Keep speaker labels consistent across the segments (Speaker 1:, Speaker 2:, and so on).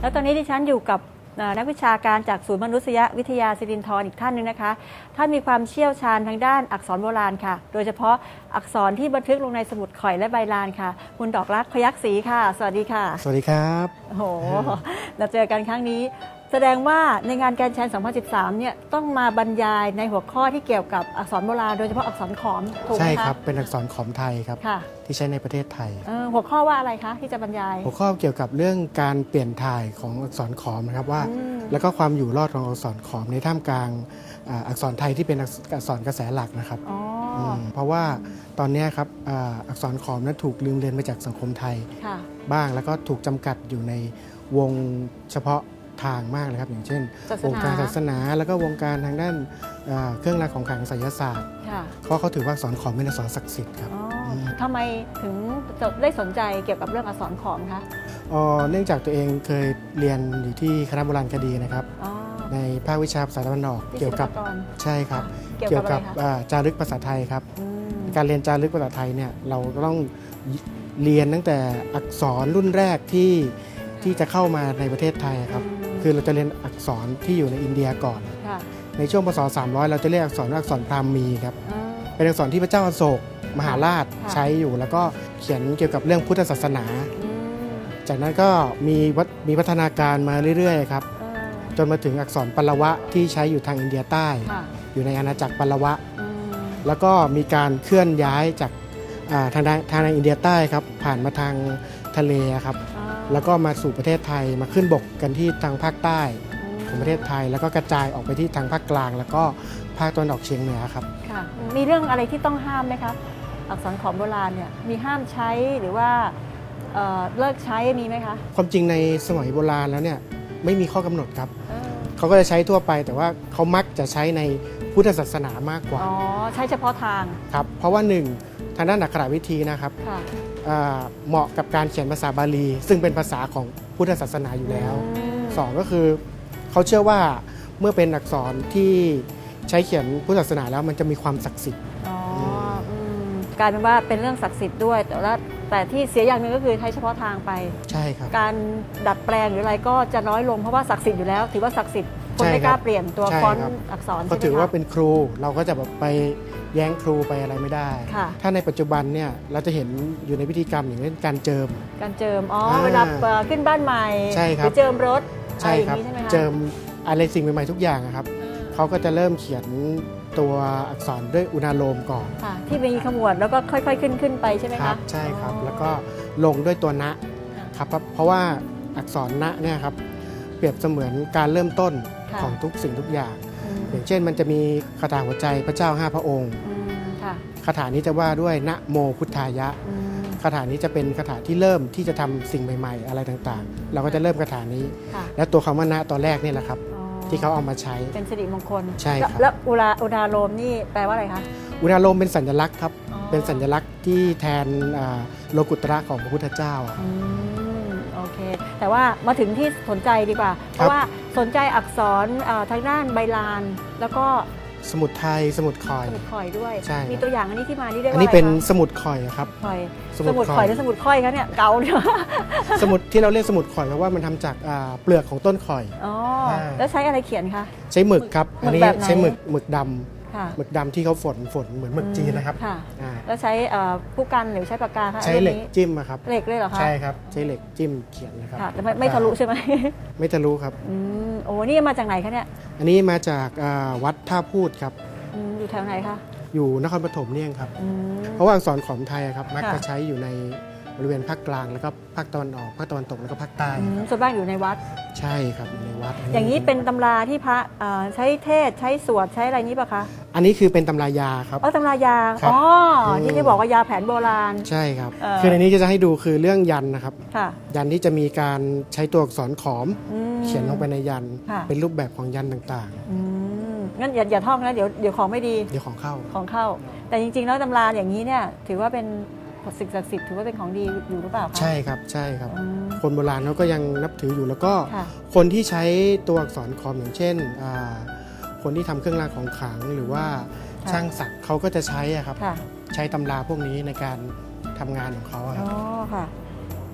Speaker 1: แล้วตอนนี้ดิฉันอยู่กับเอ่อนักวิชาการจากศูนย์มนุษยวิทยาสิรินทรอีกท่านหนึงนะคะ ท่านมีความเชี่ยวชาญทางด้านอักษรโบราณค่ะ โดยเฉพาะอักษรที่บันทึกลงในสมุดข่อยและใบลานค่ะ คุณดอกรักพยักศรีค่ะ สวัสดีค่ะ
Speaker 2: สวัสดีครับ
Speaker 1: โอ้โหเราเจอกันครั้งนี้ แสดงว่าในงานแกรนด์แชน 2013 เนี่ยต้องมาบรรยายในหัวข้อที่เกี่ยวกับอักษรโบราณโดยเฉพาะอักษรขอมถูกไหม
Speaker 2: ใช่
Speaker 1: คะ
Speaker 2: ครับ เป็นอักษรขอมไทยครับ
Speaker 1: ค่ะ
Speaker 2: ที่ใช้ในประเทศไทย
Speaker 1: เอ่อหัวข้อว่าอะไรคะที่จะบรรยาย
Speaker 2: หัวข้อเกี่ยวกับเรื่องการเปลี่ยนถ่ายของอักษรขอมนะครับว่า
Speaker 1: อืม
Speaker 2: แล้วก็ความอยู่รอดของอักษรขอมในท่ามกลางอ่าอักษรไทยที่เป็นอักษอักษรกระแสหลักนะครับ
Speaker 1: อ๋ออ
Speaker 2: มเพราะว่าตอนเนี้ยครับอ่าอักษรขอมนั้นถูกลืมเลือนไปจากสังคมไทย
Speaker 1: ค่ะ
Speaker 2: บ้าง แล้วก็ถูกจำกัดอยู่ในวงเฉพาะ ทางมากเลยครับ อย่างเช่น
Speaker 1: ศาส
Speaker 2: วง
Speaker 1: นา
Speaker 2: การศาสนาแล้วก็วงการทางด้านอ่าเครื่องรางของขลังไสยศาสตร์
Speaker 1: ค่ะ
Speaker 2: เพราะเขาถือว่าอักษรขอมเป็นอักษรศักดิ์สิทธิ์ครับ
Speaker 1: อ๋ออ
Speaker 2: ม
Speaker 1: ทำไมถึงจะได้สนใจเกี่ยวกับเรื่องอักษรขอมคะ
Speaker 2: เอ่อเนื่องจากตัวเองเคยเรียนอยู่ที่คณะโบราณคดีนะครับ
Speaker 1: อ๋อ
Speaker 2: ในภาควิชาภาษาตะวันออก
Speaker 1: ที่
Speaker 2: เกี่ยวกับ
Speaker 1: ศิลปากร
Speaker 2: ใช่ครับ
Speaker 1: เกี่ยวกับอะไรคะ
Speaker 2: อ่าจารึกภาษาไทยครับ
Speaker 1: อืม
Speaker 2: การเรียนจารึกภาษาไทยเนี่ยเราก็ต้องเรียนตั้งแต่อักษรรุ่นแรกที่ที่จะเข้ามาในประเทศไทยครับ คือเราจะเรียนอักษรที่อยู่ในอินเดียก่อน
Speaker 1: ค่ะ
Speaker 2: ในช่วงพศ300 เราจะเรียกอักษรว่าอักษรพราหมีครับ
Speaker 1: อ่า
Speaker 2: เป็นอักษรที่พระเจ้าอโศกมหาราช
Speaker 1: ค่ะ
Speaker 2: ใช้อยู่ แล้วก็เขียนเกี่ยวกับเรื่องพุทธศาสนา
Speaker 1: อืม
Speaker 2: จากนั้นก็มีวัฒมีพัฒนาการมาเรื่อยๆครับ
Speaker 1: อ่า
Speaker 2: จนมาถึงอักษรปลวะที่ใช้อยู่ทางอินเดียใต้
Speaker 1: ค่ะ
Speaker 2: อยู่ในอาณาจักรปลวะ
Speaker 1: อืม
Speaker 2: แล้วก็มีการเคลื่อนย้ายจากอ่าทางด้านทางในอินเดียใต้ครับผ่านมาทางทะเลครับ
Speaker 1: อ่า
Speaker 2: แล้วก็มาสู่ประเทศไทยมาขึ้นบกกันที่ทางภาคใต้
Speaker 1: อืม
Speaker 2: ของประเทศไทย แล้วก็กระจายออกไปที่ทางภาคกลาง แล้วก็ภาคตะวันออกเฉียงเหนือครับ
Speaker 1: ค่ะมีเรื่องอะไรที่ต้องห้ามไหมคะอักษรขอมโบราณเนี่ยมีห้ามใช้หรือว่าเอ่อเลิกใช้มีไหมคะ
Speaker 2: ความจริงในสมัยโบราณแล้วเนี่ยไม่มีข้อกำหนดครับ
Speaker 1: เออ
Speaker 2: เขาก็จะใช้ทั่วไปแต่ว่าเขามักจะใช้ในพุทธศาสนามากกว่า
Speaker 1: อ๋อใช้เฉพาะทาง
Speaker 2: ครับเพราะว่าหนึ่งทางด้านอักขระวิธีนะครับ
Speaker 1: ค่ะ
Speaker 2: อ่า เหมาะกับการเขียนภาษาบาลี ซึ่งเป็นภาษาของพุทธศาสนาอยู่แล้ว
Speaker 1: อืม
Speaker 2: สองก็คือเขาเชื่อว่าเมื่อเป็นอักษรที่ใช้เขียนพุทธศาสนาแล้วมันจะมีความศักดิ์สิทธิ์
Speaker 1: อ๋ออืมกลายเป็นว่าเป็นเรื่องศักดิ์สิทธิ์ด้วย แต่ว่าแต่ที่เสียอย่างหนึ่งก็คือใช้เฉพาะทางไป
Speaker 2: ใช่ครับ
Speaker 1: การดัดแปลงหรืออะไรก็จะน้อยลงเพราะว่าศักดิ์สิทธิ์อยู่แล้ว ถือว่าศักดิ์สิทธิ์ คน
Speaker 2: ใช่
Speaker 1: ไม่ก
Speaker 2: ครั
Speaker 1: ล้า
Speaker 2: บ
Speaker 1: เปลี่ยนตัว
Speaker 2: ใช่
Speaker 1: ฟอนต์
Speaker 2: ครับ
Speaker 1: อักษร
Speaker 2: ก็
Speaker 1: ใช่ไหม
Speaker 2: ถือว่า
Speaker 1: คะ
Speaker 2: เป็นครูเราก็จะแบบไปแย้งครูไปอะไรไม่ได้
Speaker 1: ค่ะ
Speaker 2: ถ้าในปัจจุบันเนี่ยเราจะเห็นอยู่ในพิธีกรรมอย่างเช่นการเจิม
Speaker 1: การเจิม อ๋อ
Speaker 2: อ่า
Speaker 1: เวลาเอ่อขึ้นบ้านใหม่
Speaker 2: ใช่ครับ
Speaker 1: หรือเจิมรถ
Speaker 2: ใช่
Speaker 1: อะไรอย่า
Speaker 2: ครับ
Speaker 1: งนี้ใช่ไหมคะ
Speaker 2: เจิมอะไรสิ่งใหม่ๆทุกอย่างอะครับเขาก็จะเริ่มเขียนตัวอักษรด้วยอุณาโลมก่อน
Speaker 1: ค่ะที่มีขมวดแล้วก็ค่อยๆขึ้นขึ้นไปใช่ไหม
Speaker 2: ครั
Speaker 1: คะ
Speaker 2: บใช่ครับ
Speaker 1: อ๋อ
Speaker 2: แล้วก็ลงด้วยตัวนะค
Speaker 1: ค่ะ
Speaker 2: รับเพราะเพราะว่าอักษรนะเนี่ยครับเปรียบเสมือนการเริ่มต้น
Speaker 1: ค่ะ
Speaker 2: ของทุกสิ่งทุกอย่าง
Speaker 1: อืม
Speaker 2: อย่างเช่นมันจะมีคาถาหัวใจพระเจ้าห้าพระองค์
Speaker 1: อืมค่ะ
Speaker 2: คาถานี้จะว่าด้วยนะโมพุทธายะ
Speaker 1: อืม
Speaker 2: คาถานี้จะเป็นคาถาที่เริ่มที่จะทำสิ่งใหม่ ๆ อะไรต่างๆ เราก็จะเริ่มคาถานี้
Speaker 1: ค่ะ
Speaker 2: และตัวคำว่านะตอนแรกนี่แหละครับ
Speaker 1: อ๋อ
Speaker 2: ที่เขาเอามาใช้
Speaker 1: เป็นสิริมงคล
Speaker 2: ใช่ครับ
Speaker 1: แล้วแล้วอุราอุดาโลมนี่แปลว่าอะไรคะ
Speaker 2: อุณาโลมเป็นสัญลักษณ์ครับ
Speaker 1: อ๋อ
Speaker 2: เป็นสัญลักษณ์ที่แทนอ่าโลกุตระของพระพุทธเจ้าอะ
Speaker 1: อืมโอเค แต่ว่ามาถึงที่สนใจดีกว่า เพ
Speaker 2: ครับ
Speaker 1: ราะว่าสนใจอักษรเอ่อทางด้านใบลาน แล้วก็
Speaker 2: สมุดไทยสมุดคอย
Speaker 1: สมุดข่อยด้วย
Speaker 2: ใช่ครับ
Speaker 1: มีตัวอย่างอันนี้ที่มานี่เรียก
Speaker 2: อัน
Speaker 1: ว่า
Speaker 2: นี้
Speaker 1: อะไร
Speaker 2: เป็น
Speaker 1: คะ
Speaker 2: สมุดคอยครับ
Speaker 1: ข่อย
Speaker 2: ส
Speaker 1: ส
Speaker 2: มุด
Speaker 1: มุด
Speaker 2: ข่
Speaker 1: ข่อ
Speaker 2: อยย
Speaker 1: หรือสมุดข่อยคะเนี่ยเกาเนี่ย
Speaker 2: สมุดที่เราเรียกสมุดคอยเพราะว่ามันทำจากอ่าเปลือกของต้นคอย
Speaker 1: อ๋อ
Speaker 2: อ่า
Speaker 1: แล้วใช้อะไรเขียนคะ
Speaker 2: ใช้หมึกครับ
Speaker 1: หมึก
Speaker 2: อันนี้
Speaker 1: แบบไหน
Speaker 2: ใช้หมึกหมึกดำ
Speaker 1: ค่ะ
Speaker 2: หมึกดำที่เขาฝนฝนเหมือนหมึกจีนนะครับ
Speaker 1: ค่ะ
Speaker 2: อ่า
Speaker 1: แล้วใช้เอ่อผู้กันหรือใช้ปากกาคะ
Speaker 2: ใช้เหล็ก
Speaker 1: อันนี้
Speaker 2: จิ้มอะครับ
Speaker 1: เหล็กเลยเหรอคะ
Speaker 2: ใช่ครับใช้เหล็กจิ้มเขียนนะครับ
Speaker 1: ค่ะแต่ไม่ไม่ทะลุใช่ไหม
Speaker 2: ไม่ทะลุครับ
Speaker 1: อืมโอ้นี่มาจากไหนคะเนี่ย
Speaker 2: อันนี้มาจากอ่าวัดท่าพูดครับ
Speaker 1: อืมอยู่แถวไหนคะ
Speaker 2: อยู่นครปฐมเนี่ยเองครับ
Speaker 1: อืม
Speaker 2: เพราะว่าอักษรขอมไทยอะครับมัก
Speaker 1: ค่ะ
Speaker 2: จะใช้อยู่ในบ ริเวณภาคกลางแล้วก็ภาคตะวันออกภาคตะวันตกแล้วก็ภาคใต้
Speaker 1: อืม
Speaker 2: ครับ
Speaker 1: ส่วนมากอยู่ในวัด
Speaker 2: ใช่ครับอยู่ในวัด
Speaker 1: อย่างนี้เป็นตำราที่พระเอ่อใช้เทศน์ใช้สวดใช้อะไรนี้ปะคะ
Speaker 2: อันนี้คือเป็นตำรายาครับ
Speaker 1: อ๋อตำรายา
Speaker 2: ครับ
Speaker 1: อ๋ออ
Speaker 2: ม
Speaker 1: ที่ที่บอกว่ายาแผนโบราณ
Speaker 2: ใช่ครับ
Speaker 1: เอ่อ
Speaker 2: คือในนี้ก็จะให้ดูคือเรื่องยันนะครับ
Speaker 1: ค่ะ
Speaker 2: ยันที่จะมีการใช้ตัวอักษรขอม
Speaker 1: อืม
Speaker 2: เขียนลงไปในยัน
Speaker 1: ค่ะ
Speaker 2: เป็นรูปแบบของยันต่าง
Speaker 1: อืมงั้นอย่าอย่าท่องนะเดี๋ยวเดี๋ยวของไม่ดี
Speaker 2: ๆ เดี๋ยวของเข้า
Speaker 1: ของเข้า แต่จริง ๆ แล้วตำราอย่างนี้เนี่ยถือว่าเป็น สิ่งศักดิ์สิทธิ์ถือว่าเป็นของดีอยู่หรือเปล่าคะ
Speaker 2: ใช่ครับใช่ครับ
Speaker 1: อืม
Speaker 2: คนโบราณเขาก็ยังนับถืออยู่แล้วก็
Speaker 1: ค่ะ
Speaker 2: คนที่ใช้ตัวอักษรขอมอย่างเช่นอ่าคนที่ทำเครื่องรางของขลังหรือว่า
Speaker 1: ค่ะ
Speaker 2: ช่างศักดิ์เขาก็จะใช้อะครับ
Speaker 1: ค่ะ
Speaker 2: ใช้ตำราพวกนี้ในการทำงานของเขาอะค
Speaker 1: อ๋
Speaker 2: รั
Speaker 1: อบค่ะ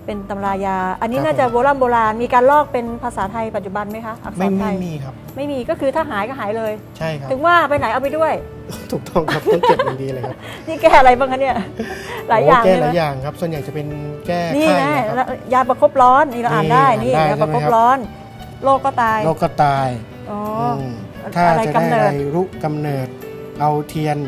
Speaker 1: เป็นตำรายา อันนี้
Speaker 2: ครับ
Speaker 1: น่าจะ
Speaker 2: ผม
Speaker 1: โบราณโบราณมีการลอกเป็นภาษาไทยปัจจุบันไหมคะอักษ
Speaker 2: ไม่
Speaker 1: รไท
Speaker 2: ไม่
Speaker 1: ย
Speaker 2: มีครับ
Speaker 1: ไม่มีก็คือถ้าหายก็หายเลย
Speaker 2: ใช่ครับ
Speaker 1: ถึงว่าไปไหนเอาไปด้วย
Speaker 2: ถูกต้องครับต้องเก็บอย่างดีเลยครับ
Speaker 1: นี่แก้อะไรบ้างคะเนี่ย หลายอย่าง
Speaker 2: โแก้
Speaker 1: เลย
Speaker 2: หลาย
Speaker 1: นะ
Speaker 2: อย่างครับ ส่วนใหญ่จะเป็นแก้
Speaker 1: นี่
Speaker 2: ไข้
Speaker 1: นะ
Speaker 2: นะครับ
Speaker 1: แล้วยาประคบร้อนนี่เราอ่านได้
Speaker 2: นี่
Speaker 1: นี่
Speaker 2: อ่านได้
Speaker 1: ยาประคบ
Speaker 2: ใช่ไหมครับ
Speaker 1: ร้อนโรคก็ตาย
Speaker 2: โรคก็ตาย
Speaker 1: อ๋อ
Speaker 2: ม
Speaker 1: อ
Speaker 2: ถ้า
Speaker 1: อะไร
Speaker 2: จะ
Speaker 1: กำ
Speaker 2: ได้
Speaker 1: เนิด
Speaker 2: อะไรรุกำเนิด เอาเทียน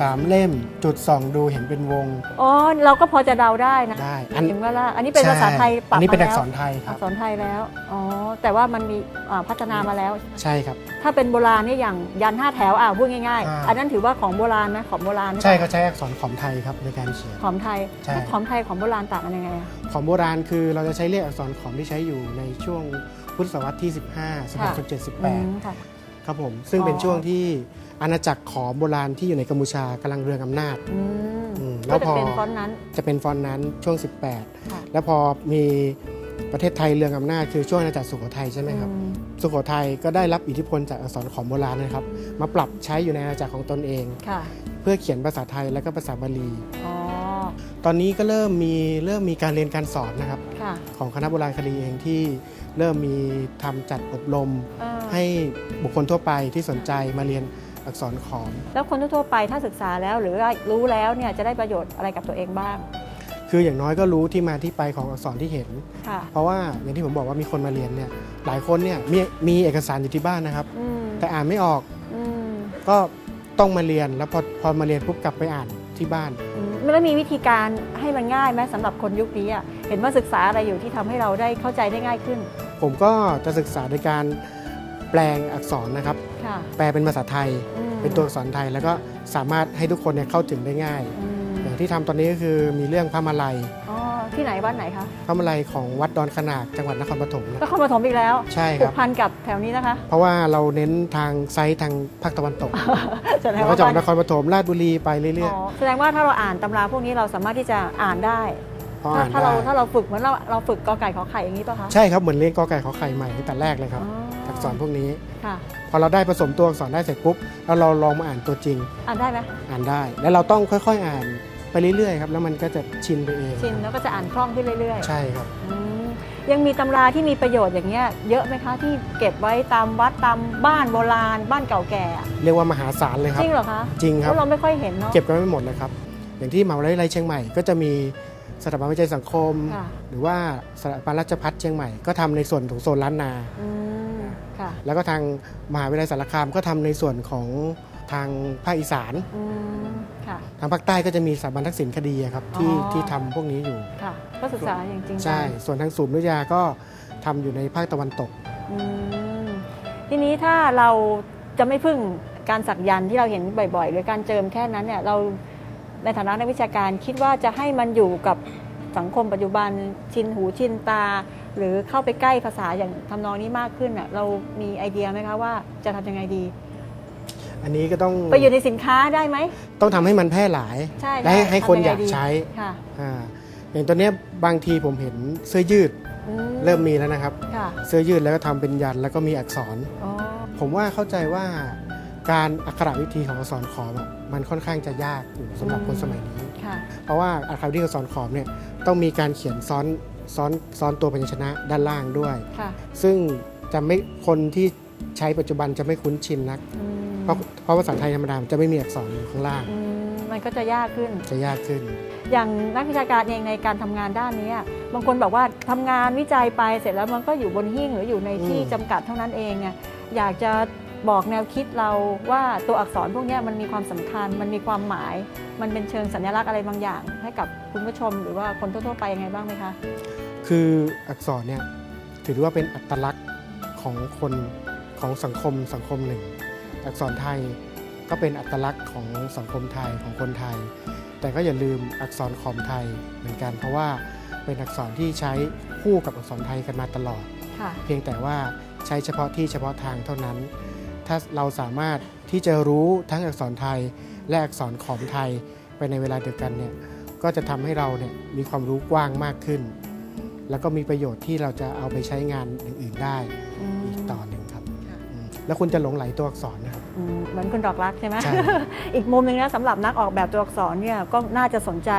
Speaker 2: สามเล่มจุดส่องดูเห็นเป็นวง
Speaker 1: อ๋อ เราก็พอจะเดาได้นะ
Speaker 2: ได้อัน
Speaker 1: ถึงว่าละอันนี้เป็นภาษาไทยป
Speaker 2: อั
Speaker 1: รับ
Speaker 2: นนี้เป็น
Speaker 1: มา
Speaker 2: อัก
Speaker 1: แล้ว
Speaker 2: ษรไทยครั
Speaker 1: อั
Speaker 2: บ
Speaker 1: กษรไทยแล้ว อ๋อ แต่ว่ามันมีอ่าพัฒนามาแล้ว
Speaker 2: ใช่ครับ
Speaker 1: ถ้าเป็นโบราณเนี่ยอย่างยันห้าแถวอ่าพูดง่าย
Speaker 2: อ่า
Speaker 1: ๆ อันนั้นถือว่าของโบราณไหมของโบราณไหม
Speaker 2: ใช่เขาใช้อักษรขอมไทยครับในการเขียน
Speaker 1: ขอมไทย
Speaker 2: ใช่
Speaker 1: แล้วขอมไทยของโบราณต่างกันยังไงอะ
Speaker 2: ของโบราณคือเราจะใช้เรียกอักษรขอมที่ใช้อยู่ในช่วงพุทธศตวรรษที่ 15 16จน
Speaker 1: อืม
Speaker 2: 78
Speaker 1: ค่ะ
Speaker 2: ครับผม ซึ่งเป็น
Speaker 1: อ๋อ
Speaker 2: ช่วงที่อาณาจักรขอมโบราณที่อยู่ในกัมพูชากำลังเรืองอำนาจ
Speaker 1: อืม
Speaker 2: อืมแล้
Speaker 1: ก็
Speaker 2: ว
Speaker 1: จะ
Speaker 2: พอ
Speaker 1: เป็นฟอนต์นั้น
Speaker 2: จะเป็นฟอนต์นั้นช่วง
Speaker 1: ค่ะ
Speaker 2: 18 แล้วพอมีประเทศไทยเรืองอำนาจคือช่วงอาณาจักรสุโขทัยใช่ไหมครับ
Speaker 1: อืม
Speaker 2: สุโขทัยก็ได้รับอิทธิพลจากอักษรขอมโบราณนะครับ มาปรับใช้อยู่ในอาณาจักรของตนเอง
Speaker 1: ค่ะ
Speaker 2: เพื่อเขียนภาษาไทยและก็ภาษาบาลี
Speaker 1: อ๋อ
Speaker 2: ตอนนี้ก็เริ่มมีเริ่มมีการเรียนการสอนนะครับ
Speaker 1: ค่ะ
Speaker 2: ของคณะโบราณคดีเองที่เริ่มมีทำจัดอบรม
Speaker 1: เออ
Speaker 2: ให้บุคคลทั่วไปที่สนใจมาเรียนอักษรขอม
Speaker 1: แล้วคนทั่วๆไปถ้าศึกษาแล้วหรือว่ารู้แล้วเนี่ยจะได้ประโยชน์อะไรกับตัวเองบ้าง
Speaker 2: คืออย่างน้อยก็รู้ที่มาที่ไปของอักษรที่เห็น
Speaker 1: ค่ะ
Speaker 2: เพราะว่าอย่างที่ผมบอกว่ามีคนมาเรียนเนี่ยหลายคนเนี่ยมีมีเอกสารอยู่ที่บ้านนะครับ
Speaker 1: อืม
Speaker 2: แต่อ่านไม่ออก
Speaker 1: อืม
Speaker 2: ก็ต้องมาเรียนแล้วพอพอมาเรียนปุ๊บกลับไปอ่าน ที่บ้าน
Speaker 1: อืมแล้วมีวิธีการให้มันง่ายไหมสำหรับคนยุคนี้อะเห็นว่าศึกษาอะไรอยู่ที่ทำให้เราได้เข้าใจได้ง่ายขึ้น
Speaker 2: ผมก็จะศึกษาโดยการแปลงอักษรนะครับ
Speaker 1: ค่ะ
Speaker 2: แปลเป็นภาษาไทย
Speaker 1: อืม
Speaker 2: เป็นตัวอักษรไทย แล้วก็สามารถให้ทุกคนเนี่ยเข้าถึงได้ง่าย
Speaker 1: อืม
Speaker 2: อย่างที่ทำตอนนี้ก็คือมีเรื่องพระมาลัย
Speaker 1: อ๋อ ที่ไหนวัดไหนคะ
Speaker 2: พระมาลัยของวัดดอนขนาดจังหวัดนครปฐมนะ
Speaker 1: นครปฐมอีกแล้ว
Speaker 2: ใช่ค
Speaker 1: ผู
Speaker 2: รั
Speaker 1: ก
Speaker 2: บ
Speaker 1: พันกับแถวนี้นะคะ
Speaker 2: เพราะว่าเราเน้นทางไซต์ทางภาคตะวันตก
Speaker 1: แสดง
Speaker 2: แล้วก็
Speaker 1: ว่า
Speaker 2: จากนครปฐมราชบุรีไปเรื่อย
Speaker 1: อ๋อแสดงว่าถ้าเราอ่านตำราพวกนี้เราสามารถที่จะอ่านได้
Speaker 2: ๆพอ
Speaker 1: ถ้า
Speaker 2: อ่าน
Speaker 1: ถ้าเรา
Speaker 2: ได้
Speaker 1: ถ้าเราฝึกเหมือนเราเราฝึกกอไก่ขอไข่อย่างนี้ป่ะคะ
Speaker 2: ใช่ครับเหมือนเรียนกอไก่ขอไข่ใหม่ตั้งแต่แรกเลยครับ
Speaker 1: อ๋อ
Speaker 2: อักษรพวกนี้
Speaker 1: ค่ะ
Speaker 2: พอเราได้ผสมตัวอักษรได้เสร็จปุ๊บแล้วเราลองมาอ่านตัวจริง
Speaker 1: อ่านได้ไหม
Speaker 2: อ่านได้ แล้วเราต้องค่อยๆอ่าน ไปเรื่อยๆครับแล้วมันก็จะชินไปเอง
Speaker 1: ชินแล้วก็จะอ่านคล่องขึ้นเรื่อยๆ
Speaker 2: ใช่ครับ
Speaker 1: อืมยังมีตำราที่มีประโยชน์อย่างเงี้ยเยอะไหมคะที่เก็บไว้ตามวัดตามบ้านโบราณ บ้านเก่าแก่อะ
Speaker 2: เรียกว่ามหาศาลเลยครั
Speaker 1: จ
Speaker 2: บ
Speaker 1: ริงเหรอคะ
Speaker 2: จริงค
Speaker 1: เพ
Speaker 2: รับ
Speaker 1: ราะเราไม่ค่อยเห็นเนาะ
Speaker 2: เก็บกันไม่หมดเลยครับ อย่างที่มหาวิทยาลัยเชียงใหม่ก็จะมีสถาบันวิจัยสังคม
Speaker 1: ค่ะ
Speaker 2: หรือว่าสถาบันราชพัฒเชียงใหม่ก็ทำในส่วนของโซนล้านนา
Speaker 1: อืมค่ะ
Speaker 2: แล้วก็ทางมหาวิทยาลัยสารคามก็ทำในส่วนของทางภาคอีสาน
Speaker 1: อืม ค่ะ
Speaker 2: ทางภาคใต้ก็จะมีสถาบันทักษิณคดีอะครับที่
Speaker 1: อ๋อ
Speaker 2: ที่ทำพวกนี้อยู่
Speaker 1: ค่ะก็ศึกษาอย่างจริงจัง
Speaker 2: ใช่ ส่วนทางศูนย์วิทยาก็ทำอยู่ในภาคตะวันตก
Speaker 1: อืมทีนี้ถ้าเราจะไม่พึ่งการสักยันต์ที่เราเห็นบ่อยๆ หรือการเจิมแค่นั้นเนี่ยเราในฐานะนักวิชาการคิดว่าจะให้มันอยู่กับสังคมปัจจุบันชินหูชินตา หรือเข้าไปใกล้ภาษาอย่างทำนองนี้มากขึ้นอะเรามีไอเดียไหมคะว่าจะทำยังไงดี
Speaker 2: อันนี้ก็ต้อง
Speaker 1: ไปอยู่ในสินค้าได้ไหม
Speaker 2: ต้องทำให้มันแพร่หลาย
Speaker 1: ใช่
Speaker 2: และให้ให้คน
Speaker 1: ทำงไง
Speaker 2: อยาก
Speaker 1: ดี
Speaker 2: ใช้
Speaker 1: ค่ะ
Speaker 2: อ่าอย่างตัวเนี้ยบางทีผมเห็นเสื้อยืด
Speaker 1: อื
Speaker 2: เริ่มมีแล้วนะครับ
Speaker 1: ค่ะ
Speaker 2: เสื้อยืดแล้วก็ทำเป็นยันแล้วก็มีอักษร
Speaker 1: อ๋อ
Speaker 2: ผมว่าเข้าใจว่าการอักขระวิธีของอักษรขอมอะมันค่อนข้างจะยากอยู่สำหรับคนสมัยนี้
Speaker 1: ค่ะ
Speaker 2: เพราะว่าอักขระวิธีของอักษรขอมเนี่ยต้องมีการเขียนซ้อนซ้อนซ้อนตัวพยัญชนะด้านล่างด้วย
Speaker 1: ค่ะ
Speaker 2: ซึ่งจะไม่คนที่ใช้ปัจจุบันจะไม่คุ้นชินนัก
Speaker 1: อืม
Speaker 2: เพ ราะเพราะภาษาไทยธรรมดามันจะไม่มีอักษรอยู่ข้างล่าง
Speaker 1: อืมมันก็จะยากขึ้น
Speaker 2: จะยากขึ้น
Speaker 1: อย่างนักวิชาการเองในการทำงานด้านนี้อะบางคนบอกว่าทำงานวิจัยไปเสร็จแล้วมันก็อยู่บนหิ้งหรืออยู่ในที่
Speaker 2: อืม
Speaker 1: จำกัดเท่านั้นเองเนี่ยอยากจะบอกแนวคิดเราว่าตัวอักษรพวกเนี้ยมันมีความสำคัญ มันมีความหมาย มันเป็นเชิงสัญลักษณ์อะไรบางอย่าง ให้กับคุณผู้ชมหรือว่าคนทั่วๆไปยังไงบ้างไหมคะ
Speaker 2: คืออักษรเนี่ยถือว่าเป็นอัตลักษณ์ของคนของสังคมสังคมหนึ่ง อักษรไทยก็เป็นอัตลักษณ์ของสังคมไทยของคนไทย แต่ก็อย่าลืมอักษรขอมไทยเหมือนกัน เพราะว่าเป็นอักษรที่ใช้คู่กับอักษรไทยกันมาตลอด
Speaker 1: ค่ะ
Speaker 2: เพียงแต่ว่าใช้เฉพาะที่เฉพาะทางเท่านั้น ถ้าเราสามารถที่จะรู้ทั้งอักษรไทยและอักษรขอมไทยไปในเวลาเดียวกันเนี่ยก็จะทำให้เราเนี่ยมีความรู้กว้างมากขึ้น แล้วก็มีประโยชน์ที่เราจะเอาไปใช้งานอย่างอื่นได้ แล้วคุณจะหลงไหลตัวอักษรนะครับ
Speaker 1: อืมเหมือนคุณดอกรักใช่ไหม
Speaker 2: ใช่
Speaker 1: อีกมุมหนึ่งนะสำหรับนักออกแบบตัวอักษรเนี่ยก็น่าจะสนใจ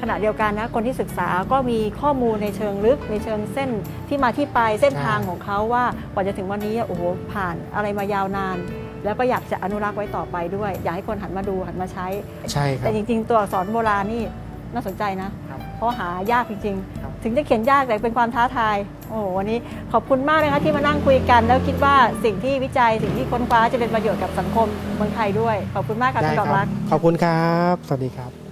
Speaker 1: ขณะเดียวกันนะคนที่ศึกษาก็มีข้อมูลในเชิงลึกในเชิงเส้นที่มาที่ไปเส้นทางของเขาว่ากว่าจะถึงวันนี้โอ้โหผ่านอะไรมายาวนาน แล้วก็อยากจะอนุรักษ์ไว้ต่อไปด้วย อยากให้คนหันมาดูหันมาใช้
Speaker 2: ใช่ครั
Speaker 1: แต่
Speaker 2: บ
Speaker 1: จริงๆ ตัวอักษรโบราณนี่น่าสนใจนะ
Speaker 2: ครับ
Speaker 1: เพราะหายากจริง
Speaker 2: ครับ
Speaker 1: ๆ ถึงจะเขียนยากแต่เป็นความท้าทาย โอ้โหวันนี้ขอบคุณมากเลยคะที่มานั่งคุยกัน แล้วคิดว่าสิ่งที่วิจัยสิ่งที่ค้นคว้าจะเป็นประโยชน์กับสังคมเมืองไทยด้วย ขอบคุณมากค่ะคุณดอก
Speaker 2: ครั
Speaker 1: ก
Speaker 2: บขอบคุณครับ สวัสดีครับ